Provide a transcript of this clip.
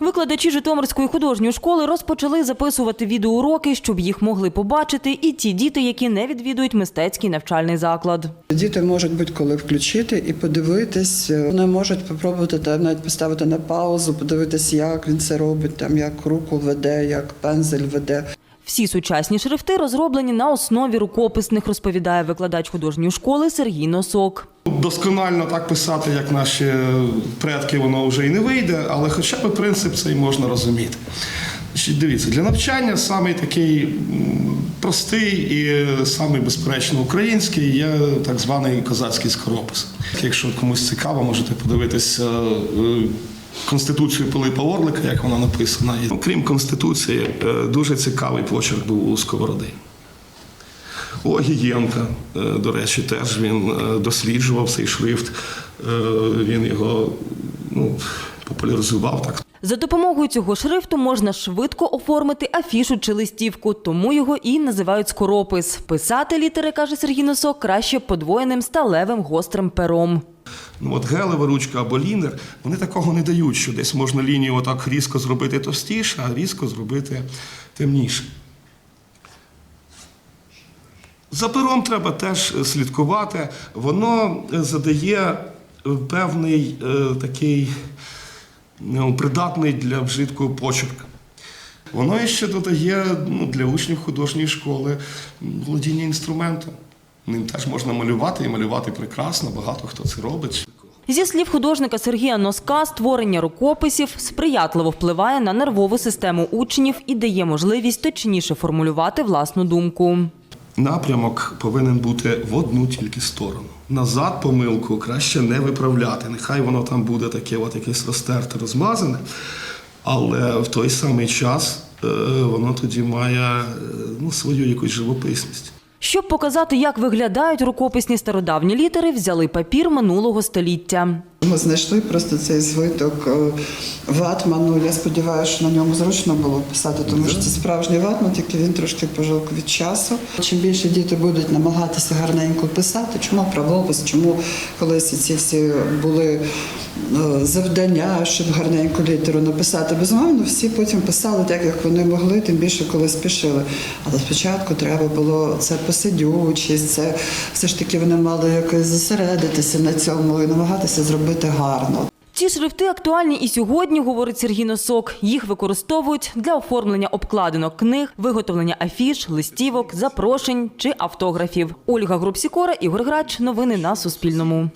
Викладачі Житомирської художньої школи розпочали записувати відеоуроки, щоб їх могли побачити і ті діти, які не відвідують мистецький навчальний заклад. Діти можуть будь-коли включити і подивитись. Вони можуть спробувати там навіть поставити на паузу, подивитись, як він це робить, там як руку веде, як пензель веде. Всі сучасні шрифти розроблені на основі рукописних, розповідає викладач художньої школи Сергій Носок. Досконально так писати, як наші предки, воно вже і не вийде, але хоча б принцип цей можна розуміти. Дивіться, для навчання самий такий простий і самий безперечно український є так званий козацький скоропис. Якщо комусь цікаво, можете подивитися е, Конституцію Пилипа Орлика, як вона написана. І, Крім Конституції, е, дуже цікавий почерк був у Сковороди. У Огієнка, е, до речі, теж він е, досліджував цей шрифт, він його ну, популяризував так. За допомогою цього шрифту можна швидко оформити афішу чи листівку, тому його і називають скоропис. Писати літери, каже Сергій Носок, краще подвоєним сталевим гострим пером. Ну от гелева ручка або лінер, вони такого не дають, що десь можна лінію отак різко зробити товстіше, а різко зробити темніше. За пером треба теж слідкувати. Воно задає е, певний е, такий придатний для вжитку почерк. Воно ще додає ну, для учнів художньої школи володіння інструментом. Ним теж можна малювати і малювати прекрасно, багато хто це робить. Зі слів художника Сергія Носка, створення рукописів сприятливо впливає на нервову систему учнів і дає можливість точніше формулювати власну думку. Напрямок повинен бути в одну тільки сторону. Назад помилку краще не виправляти. Нехай воно там буде таке, от якесь розтерте, розмазане, але в той самий час е, воно тоді має е, ну, свою якусь живописність. Щоб показати, як виглядають рукописні стародавні літери, взяли папір минулого століття. Ми знайшли просто цей звиток е, ватману. Я сподіваюся, що на ньому зручно було писати, тому що це справжній ватман, тільки він трошки пожовк від часу. Чим більше діти будуть намагатися гарненько писати, чому правопис, чому колись ці всі були е, завдання, щоб гарненьку літеру написати. Безумовно, всі потім писали так, як вони могли, тим більше коли спішили. Але спочатку треба було це посидючість, це все ж таки вони мали якось зосередитися на цьому і намагатися зробити гарно. Ці шрифти актуальні і сьогодні, говорить Сергій Носок. Їх використовують для оформлення обкладинок книг, виготовлення афіш, листівок, запрошень чи автографів. Ольга Грубсікора, Ігор Грач. Новини на Суспільному.